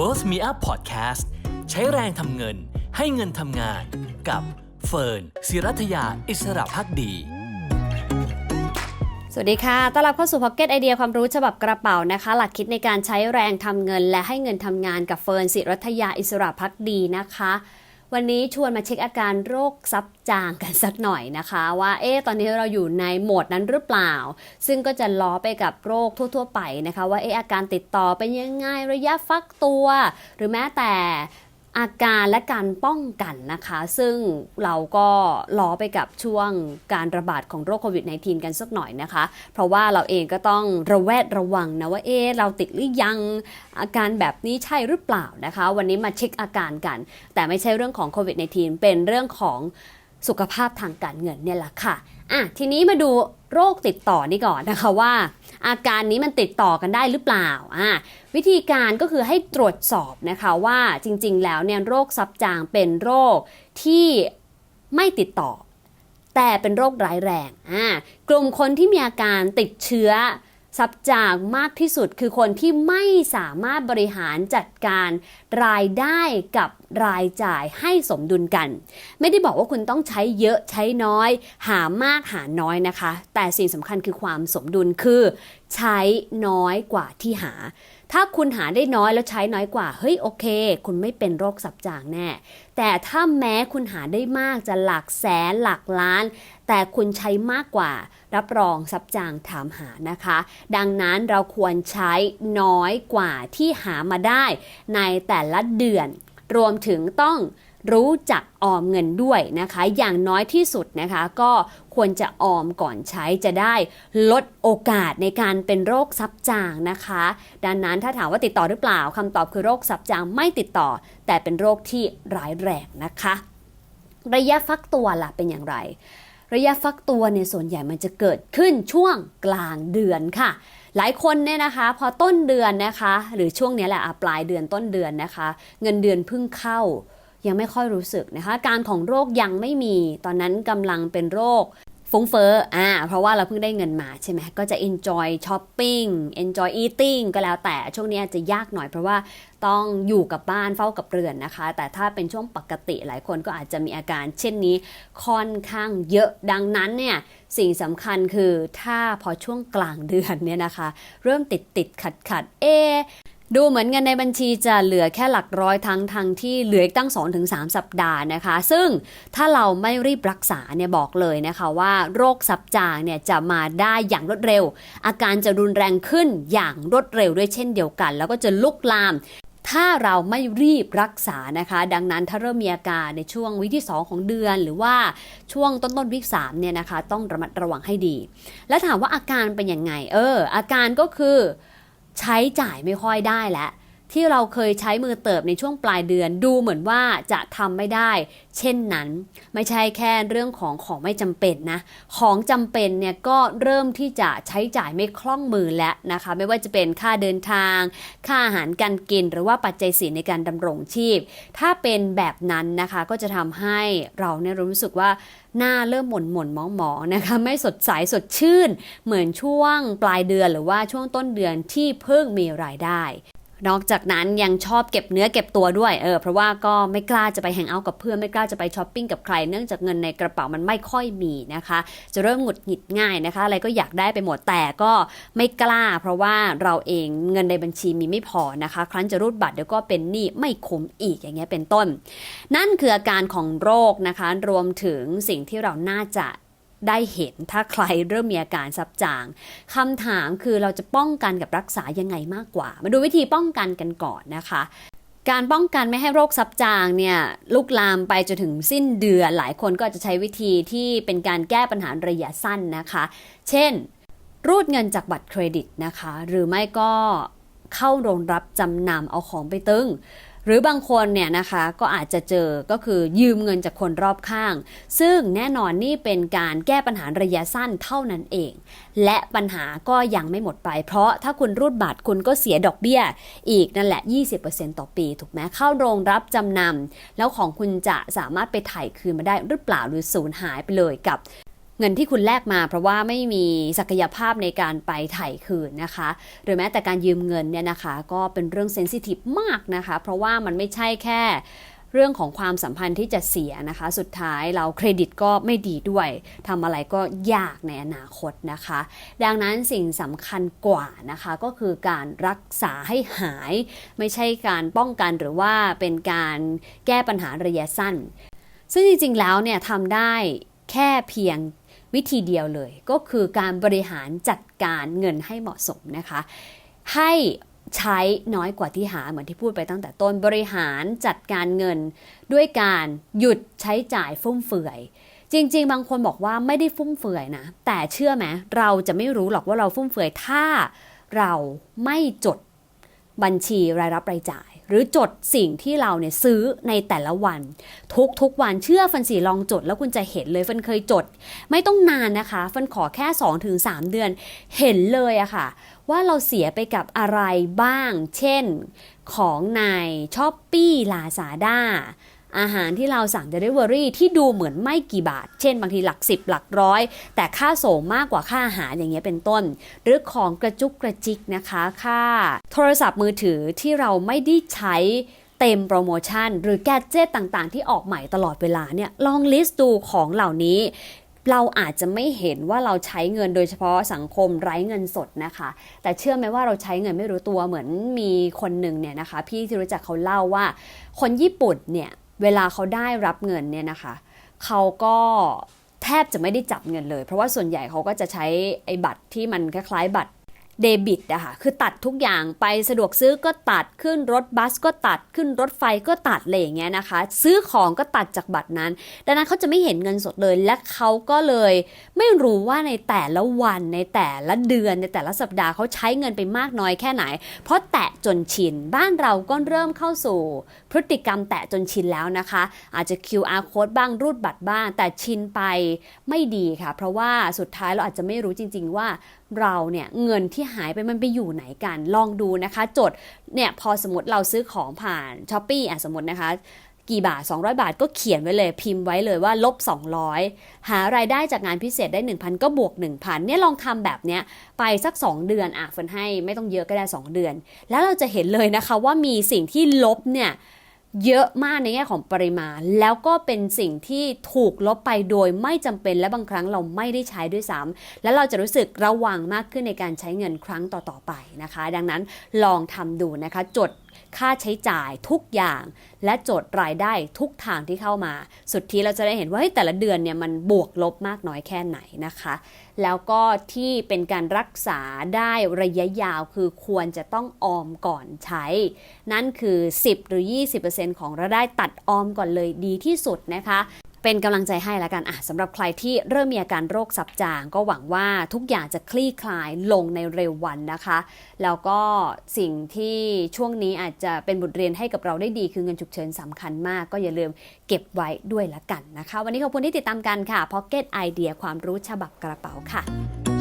World Me Up Podcast ใช้แรงทำเงินให้เงินทำงานกับเฟิร์นศิรัทยาอิสระพักดี สวัสดีค่ะ ต้อนรับเข้าสู่พ็อกเก็ตไอเดียความรู้ฉบับกระเป๋านะคะ หลักคิดในการใช้แรงทำเงิน และให้เงินทำงานกับเฟิร์นศิรัทยาอิสระพักดีนะคะ วันนี้ชวนมาเช็คอาการโรคซับจางกันสักหน่อยนะคะ ว่าเอ๊ะตอนนี้เราอยู่ในโหมดนั้นหรือเปล่า ซึ่งก็จะล้อไปกับโรคทั่ว ๆ ไปนะคะ ว่าเอ๊ะอาการติดต่อเป็นยังไงระยะฟักตัว หรือแม้แต่ อาการและการป้องกันนะคะ ซึ่งเราก็ล้อไปกับช่วงการระบาดของโรคโควิด -19 กันสักหน่อยนะคะ เพราะว่าเราเองก็ต้องระแวดระวังนะว่าเอ๊เราติดหรือยังอาการแบบนี้ใช่หรือเปล่านะคะ วันนี้มาเช็คอาการกัน แต่ไม่ใช่เรื่องของโควิด -19 เป็นเรื่องของสุขภาพทางการเงินเนี่ยแหละค่ะอะ ทีนี้มาดู โรคติดต่อนี่ก่อนนะคะว่า อาการนี้มันติดต่อกันได้หรือเปล่าอ่าวิธีการก็คือให้ตรวจสอบนะคะว่าจริงๆ แล้วเนี่ยโรคซับจางเป็นโรคที่ไม่ติดต่อ แต่เป็นโรคร้ายแรงอ่ากลุ่มคนที่มีอาการติดเชื้อ สับจางมากที่สุดคือคนที่ไม่สามารถบริหารจัดการรายได้กับรายจ่ายให้สมดุลกัน ไม่ได้บอกว่าคุณต้องใช้เยอะใช้น้อย หามากหาน้อยนะคะ แต่สิ่งสำคัญคือความสมดุลคือ ใช้น้อยกว่าที่หา ถ้าคุณหาได้น้อยแล้วใช้น้อยกว่า เฮ้ยโอเค คุณไม่เป็นโรคสับจางแน่ แต่ถ้าแม้คุณหาได้มากจะหลักแสนหลักล้าน แต่คุณใช้มากกว่า รับรองสับจางถามหานะคะ ดังนั้นเราควรใช้น้อยกว่าที่หามาได้ในแต่ละเดือน รวมถึงต้อง รู้จักออมเงินด้วยนะคะ อย่างน้อยที่สุดนะคะ ก็ควรจะออมก่อนใช้จะได้ลดโอกาสในการเป็นโรคซับจางนะคะ ดังนั้นถ้าถามว่าติดต่อหรือเปล่าคำตอบคือโรคซับจางไม่ติดต่อ แต่เป็นโรคที่ร้ายแรงนะคะ ระยะฟักตัวล่ะเป็นอย่างไร ระยะฟักตัวเนี่ยส่วนใหญ่มันจะเกิดขึ้นช่วงกลางเดือนค่ะหลายคนเนี่ยนะคะพอต้นเดือนนะคะ หรือช่วงนี้แหละปลายเดือนต้นเดือนนะคะ เงินเดือนเพิ่งเข้า ยังไม่ค่อยรู้สึกนะคะ การของโรคยังไม่มี ตอนนั้นกำลังเป็นโรคฟุ้งเฟ้ออ่า เพราะว่าเราเพิ่งได้เงินมาใช่ไหม ก็จะ enjoy shopping enjoy eating ก็แล้วแต่ช่วงนี้อาจจะยากหน่อยเพราะว่าต้องอยู่กับบ้านเฝ้ากับเรือนนะคะ แต่ถ้าเป็นช่วงปกติหลายคนก็อาจจะมีอาการเช่นนี้ค่อนข้างเยอะดังนั้นเนี่ยสิ่งสำคัญคือถ้าพอช่วงกลางเดือนเนี่ยนะคะ เริ่มติดติดขัดขัดเอ ดูเหมือนเงินในบัญชีจะเหลือแค่หลักร้อยทั้งทางที่เหลืออีกตั้ง 2-3 สัปดาห์นะคะ ซึ่งถ้าเราไม่รีบรักษาเนี่ยบอกเลยนะคะว่าโรคซับจางเนี่ยจะมาได้อย่างรวดเร็ว อาการจะรุนแรงขึ้นอย่างรวดเร็วด้วยเช่นเดียวกัน แล้วก็จะลุกลามถ้าเราไม่รีบรักษานะคะ ดังนั้นถ้าเริ่มมีอาการในช่วงวิที่ 2 ของเดือน หรือว่าช่วงต้นต้นวิกสามเนี่ยนะคะ ต้องระมัดระวังให้ดี แล้วถามว่าอาการเป็นยังไง เออ อาการก็คือ ใช้จ่ายไม่ค่อยได้แล้ว ที่เราเคยใช้มือเติบในช่วงปลายเดือนดูเหมือนว่าจะทำไม่ได้ เช่นนั้นไม่ใช่แค่เรื่องของของไม่จำเป็นนะ ของจำเป็นเนี่ยก็เริ่มที่จะใช้จ่ายไม่คล่องมือแล้วนะคะ ไม่ว่าจะเป็นค่าเดินทาง ค่าอาหารการกิน หรือว่าปัจจัยสีในการดำรงชีพ ถ้าเป็นแบบนั้นนะคะก็จะทำให้เราเนี่ยรู้สึกว่าหน้าเริ่มหม่นหม่นมองมองๆนะคะไม่สดใสสดชื่น เหมือนช่วงปลายเดือนหรือว่าช่วงต้นเดือนที่เพิ่งมีรายได้ นอกจากนั้นยังชอบเก็บเนื้อเก็บตัวด้วยเออเพราะว่าก็ไม่กล้าจะไปแฮงเอาท์กับเพื่อนไม่กล้าจะไปช้อปปิ้งกับใคร เนื่องจากเงินในกระเป๋ามันไม่ค่อยมีนะคะ จะเริ่มหงุดหงิดง่ายนะคะ อะไรก็อยากได้ไปหมดแต่ก็ไม่กล้า เพราะว่าเราเองเงินในบัญชีมีไม่พอนะคะ ครั้นจะรูดบัตรเดี๋ยวก็เป็นหนี้ไม่คุ้มอีกอย่างเงี้ยเป็นต้น นั่นคืออาการของโรคนะคะ รวมถึงสิ่งที่เราน่าจะ ได้เห็นถ้าใครเริ่มมีอาการซับจางคำถามคือเราจะป้องกันกับรักษายังไงมากกว่า มาดูวิธีป้องกันกันก่อนนะคะการป้องกันไม่ให้โรคซับจางเนี่ยลุกลามไปจนถึงสิ้นเดือน หลายคนก็จะใช้วิธีที่เป็นการแก้ปัญหาระยะสั้นนะคะ เช่น รูดเงินจากบัตรเครดิตนะคะ หรือไม่ก็เข้าโรงรับจำนำเอาของไปตึง หรือบางคนเนี่ยนะคะก็อาจจะเจอก็คือยืมเงินจากคนรอบข้าง ซึ่งแน่นอนนี่เป็นการแก้ปัญหาระยะสั้นเท่านั้นเอง และปัญหาก็ยังไม่หมดไป เพราะถ้าคุณรูดบัตรคุณก็เสียดอกเบี้ย อีกนั่นแหละ 20%ต่อปี ถูกไหมเข้าโรงรับจำนำแล้วของคุณจะสามารถไปถ่ายคืนมาได้หรือเปล่าหรือสูญหายไปเลยกับ เงินที่คุณแลกมา เพราะว่าไม่มีศักยภาพในการไปไถ่คืนนะคะ หรือแม้แต่การยืมเงินเนี่ยนะคะ ก็เป็นเรื่องเซนซิทีฟมากนะคะ เพราะว่ามันไม่ใช่แค่เรื่องของความสัมพันธ์ที่จะเสียนะคะ สุดท้ายเราเครดิตก็ไม่ดีด้วยทำอะไรก็ยากในอนาคตนะคะ ดังนั้นสิ่งสำคัญกว่านะคะก็คือการรักษาให้หาย ไม่ใช่การป้องกันหรือว่าเป็นการแก้ปัญหาระยะสั้น ซึ่งจริงๆแล้วเนี่ยทำได้แค่เพียง วิธีเดียวเลย ก็คือการบริหารจัดการเงินให้เหมาะสมนะคะ ให้ใช้น้อยกว่าที่หาเหมือนที่พูดไปตั้งแต่ต้นบริหารจัดการเงิน ด้วยการหยุดใช้จ่ายฟุ่มเฟือย จริง ๆ บางคนบอกว่าไม่ได้ฟุ่มเฟือยนะ แต่เชื่อไหมเราจะไม่รู้หรอกว่าเราฟุ่มเฟือยถ้าเราไม่จดบัญชีรายรับรายจ่าย หรือจดสิ่งที่เราเนี่ยซื้อในแต่ละวัน ทุกทุกวันเชื่อฟันสีลองจดแล้วคุณจะเห็นเลยฟันเคยจด ไม่ต้องนานนะคะ ฟันขอแค่ 2-3 เดือน เห็นเลยอะค่ะ ว่าเราเสียไปกับอะไรบ้าง เช่น ของในช้อปปี้ลาซาด้าอาหารที่เราสั่ง Delivery ที่ดูเหมือนไม่กี่บาท เช่นบางทีหลักสิบหลักร้อย แต่ค่าส่งมากกว่าค่าอาหารอย่างเงี้ยเป็นต้น หรือของกระจุกกระจิกนะคะ ค่า โทรศัพท์มือถือที่เราไม่ได้ใช้เต็มโปรโมชั่น หรือแกดเจตต่างๆ ที่ออกใหม่ตลอดเวลาเนี่ยลองลิสต์ดูของเหล่านี้ เราอาจจะไม่เห็นว่าเราใช้เงินโดยเฉพาะสังคมไร้เงินสดนะคะ แต่เชื่อไหมว่าเราใช้เงินไม่รู้ตัวเหมือนมีคนหนึ่งเนี่ยนะคะ พี่ที่รู้จักเขาเล่าว่า คนญี่ปุ่นเนี่ยเวลาเขาได้รับเงินเนี่ยนะคะ เขาก็แทบจะไม่ได้จับเงินเลย เพราะว่าส่วนใหญ่เขาก็จะใช้ไอ้บัตรที่มันคล้ายๆบัตร เดบิตอะค่ะคือตัดทุกอย่างไปสะดวกซื้อก็ตัดขึ้นรถบัสก็ตัดขึ้นรถไฟก็ตัดอะไรอย่างเงี้ยนะคะ ซื้อของก็ตัดจากบัตรนั้น ดังนั้นเขาจะไม่เห็นเงินสดเลยและเขาก็เลยไม่รู้ว่าในแต่ละวันในแต่ละเดือนในแต่ละสัปดาห์เขาใช้เงินไปมากน้อยแค่ไหน เพราะแตะจนชิน บ้านเราก็เริ่มเข้าสู่ พฤติกรรมแตะจนชินแล้วนะคะ อาจจะ QR code บ้างรูดบัตรบ้าง แต่ชินไปไม่ดีค่ะ เพราะว่าสุดท้ายเราอาจจะไม่รู้จริง ๆ ว่าเราเนี่ยเงินที่หายไปมันไปอยู่ไหนกันลองดูนะคะ จดเนี่ยพอสมมติเราซื้อของผ่านช้อปปี้อะสมมตินะคะกี่บาท 200 บาทก็เขียนไว้เลยพิมพ์ไว้เลยว่าลบ 200 หารายได้จากงานพิเศษได้ 1,000 ก็บวก 1,000เนี่ยลองทำแบบเนี้ยไปสัก 2 เดือนอะเฟินให้ไม่ต้องเยอะก็ได้ 2 เดือน แล้วเราจะเห็นเลยนะคะว่ามีสิ่งที่ลบเนี่ย เยอะมากในแง่ของปริมาณ แล้วก็เป็นสิ่งที่ถูกลบไปโดยไม่จำเป็นและบางครั้งเราไม่ได้ใช้ด้วยซ้ำและเราจะรู้สึกระวังมากขึ้นในการใช้เงินครั้งต่อๆไปนะคะ ดังนั้นลองทำดูนะคะจด ค่าใช้จ่ายทุกอย่าง และจดรายได้ทุกทางที่เข้ามา สุดที่เราจะได้เห็นว่าแต่ละเดือนเนี่ยมันบวกลบมากน้อยแค่ไหนนะคะ แล้วก็ที่เป็นการรักษาได้ระยะยาวคือควรจะต้องออมก่อนใช้ นั่นคือ 10 หรือ 20%ของรายได้ตัดออมก่อนเลยดีที่สุดนะคะ เป็นกำลังใจให้แล้วกันอะสำหรับใครที่เริ่มมีอาการโรคซับจาง ก็หวังว่าทุกอย่างจะคลี่คลายลงในเร็ววันนะคะ แล้วก็สิ่งที่ช่วงนี้อาจจะเป็นบทเรียนให้กับเราได้ดีคือเงินฉุกเฉินสำคัญมาก ก็อย่าลืมเก็บไว้ด้วยละกันนะคะ วันนี้ขอบคุณที่ติดตามกันค่ะ Pocket Idea ความรู้ฉบับกระเป๋าค่ะ